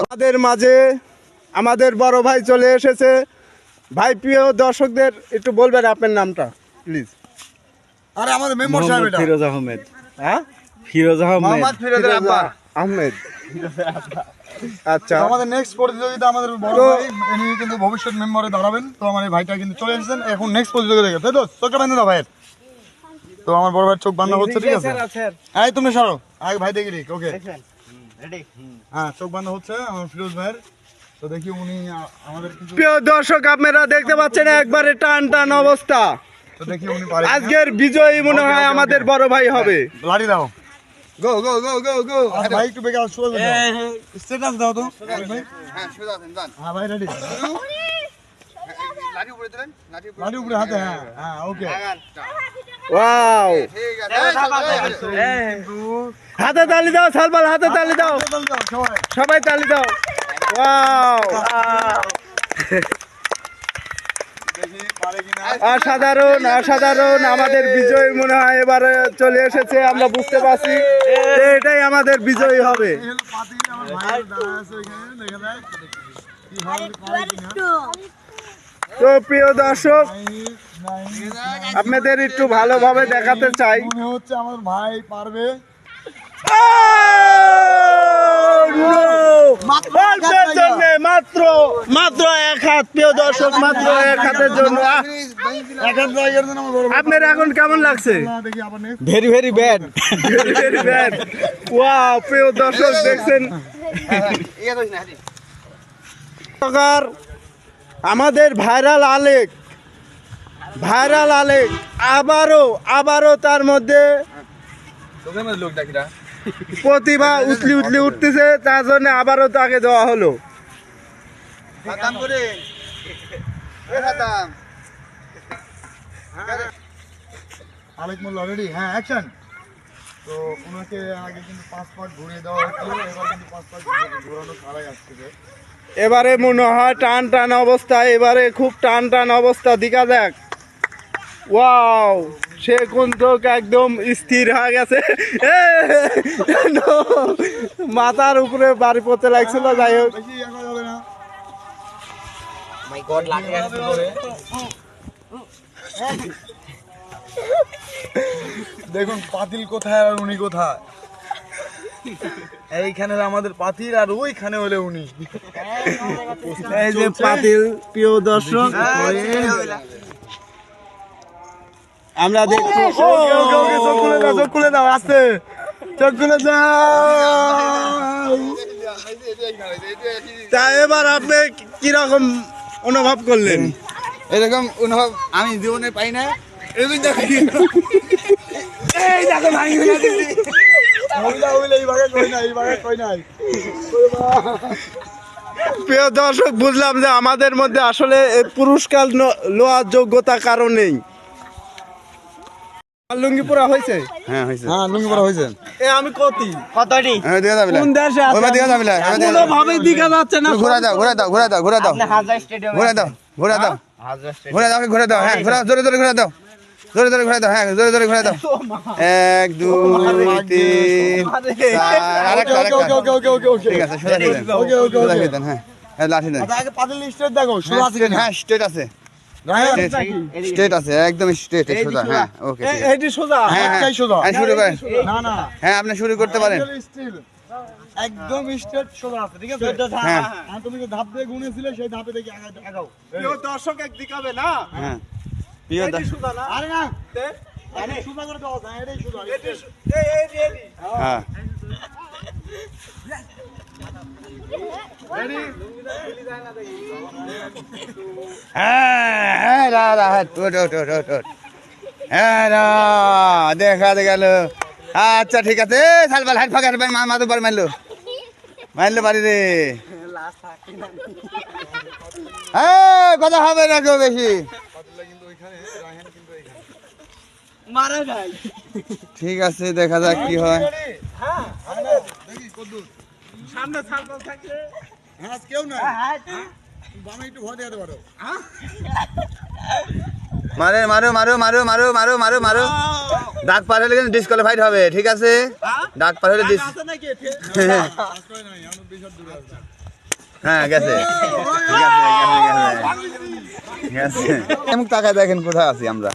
আমাদের মাঝে আমাদের বড় ভাই চলে এসেছে। ভাই প্রিয় দর্শকদের একটু বলবেন আপনার নামটা প্লিজ আরে আমাদের মেম্বার সাহেব এটা। ফিরোজ আহমেদ। হ্যাঁ? ফিরোজ আহমেদ। মোহাম্মদ ফিরোজের আব্বা। আহমেদ। আচ্ছা। আমাদের নেক্সট প্রতিযোগিতা আমাদের বড় ভাই ইনি কিন্তু ভবিষ্যৎ মেম্বারে দাঁড়াবেন। তো আমার এই ভাইটা কিন্তু চলে এসেছেন। এখন নেক্সট প্রতিযোগিতা দেখে তাই তো? চোখটা বেঁধে দাও ভাইয়ের। তো আমার বড় ভাই চোখ বান্ধা হচ্ছে ঠিক আছে? এই তুমি সরো। আগে ভাই দেখি ওকে হ্যাঁ চোখ বান্ধা হচ্ছে আমার ফিরোজ ভাইয়ের। তো দেখি উনি আমাদের কিছু প্রিয় দর্শক আপনারা দেখতে পাচ্ছেন একবারে টান টান অবস্থা। তো দেখি উনি পারে আজকের বিজয়ী মনে হয় আমাদের বড় ভাই হবে। লাড়ি দাও। গো গো গো গো গো ভাই একটু শুরু করে দাও স্ট্যাটাস দাও তো। ভাই হ্যাঁ ভাই রেডি লাঠি উপরে হাতে হ্যাঁ হ্যাঁ ওকে। ওয়াও। হাতে তালি দাও সালবাল হাতে তালি দাও। সবাই। সবাই তালি দাও। ওয়াও। অসাধারণ অসাধারণ আমাদের বিজয় মনে হয় এবারে চলে এসেছে আমরা বুঝতে পারছি এটাই আমাদের বিজয়ী হবে। কি তো প্রিয় দর্শক। আপনাদের একটু ভালোভাবে দেখাতে চাই মনে হচ্ছে আমার ভাই পারবে মাত্র মাত্র এক হাত প্রিয় দর্শক মাত্র এক হাতের জন্য আপনার এখন কেমন লাগছে very very bad very very bad wow প্রিয় দর্শক দেখছেন সরকার আমাদের ভাইরাল আলেক ভাইরাল আলেক আবারও আবারও তার মধ্যে প্রতিভা উতলি উতলি উঠতেছে তার জন্য আবারও তাকে দেওয়া হলো। আলেক মোল্লা রেডি হ্যাঁ অ্যাকশন তো ওনাকে আগে কিন্তু পাঁচ পাট ঘুরিয়ে দেওয়া হচ্ছিল এবার কিন্তু পাঁচ পাট ঘোরানো ছাড়াই আসছে এবারে মনে হয় টান টান অবস্থা এবারে খুব টান টান অবস্থা দেখা দেখ ওয়াও সে কিন্তু একদম স্থির হয়ে গেছে। মাথার উপরে বাড়ি পড়তে লাগছিল যাই হোক। দেখুন পাতিল কোথায় আর উনি কোথায়? এইখানে আমাদের পাতিল আর ওইখানে হলে উনি। এই যে পাতিল প্রিয় দর্শক আমরা দেখব ওকে ওকে ওকে চোখ খুলে দাও চোখ খুলে দাও আস্তে চোখ খুলে দাও। তা এবার আপনি কীরকম অনুভব করলেন? এরকম অনুভব আমি জীবনে পাই না। প্রিয় দর্শক বুঝলাম যে আমাদের মধ্যে আসলে পুরস্কার লোয়ার যোগ্যতা কারণ নেই। লুঙ্গি হ্যাঁ দাও দাও দাও দাও। দাও দাও। হ্যাঁ ঘোরা জোরে জোরে ঘোরা দাও। জোরে জোরে ঘুরে দাও হ্যাঁ জোরে জোরে ঘুরে দাও। এক দুই তিন চার আরেকটা আরেকটা। ওকে ওকে ওকে ওকে ঠিক আছে সোজা দিয়ে দেন। সোজা দেন হ্যাঁ হ্যাঁ লাঠি দেন। স্ট্রেট আছে কিনা? হ্যাঁ স্ট্রেট আছে। স্ট্রেট আছে একদম স্ট্রেট সোজা হ্যাঁ ওকে এ- সোজা। হ্যাঁ হ্যাঁ সোজা। হ্যাঁ শুরু করেন। না না। হ্যাঁ আপনি শুরু করতে পারেন। একদম স্ট্রেট। সোজা আছে ঠিক আছে? হ্যাঁ। তুমি যে ধাপ দিয়ে গুনেছিলে সেই ধাপে দেখি আগাও দর্শক না? হ্যাঁ। প্রিয় আরে না। হ্যাঁ। দেখা গেল। আচ্ছা ঠিক আছে। সালবাল হাট ফাঁকা হাঁটবেন মা মাদু বার মারলো। মারলো বাড়ি রে। হ্যাঁ, কথা হবে না কেউ বেশি। ঠিক আছে দেখা যাক কি হয়। সামনে। সার্কেল থাকলে। হ্যাঁ কেউ নাই। বামে একটু ভয় দেখাতে পারো। মারে মারো মারো মারো মারো মারো মারো মারো। ডাক পার হলে কিন্তু ডিসকোয়ালিফাইড হবে ঠিক আছে? ডাক পার হলে ডিস হ্যাঁ গেছে। গেছে, গেছে। এমন তাকায় দেখেন কোথায় আছি আমরা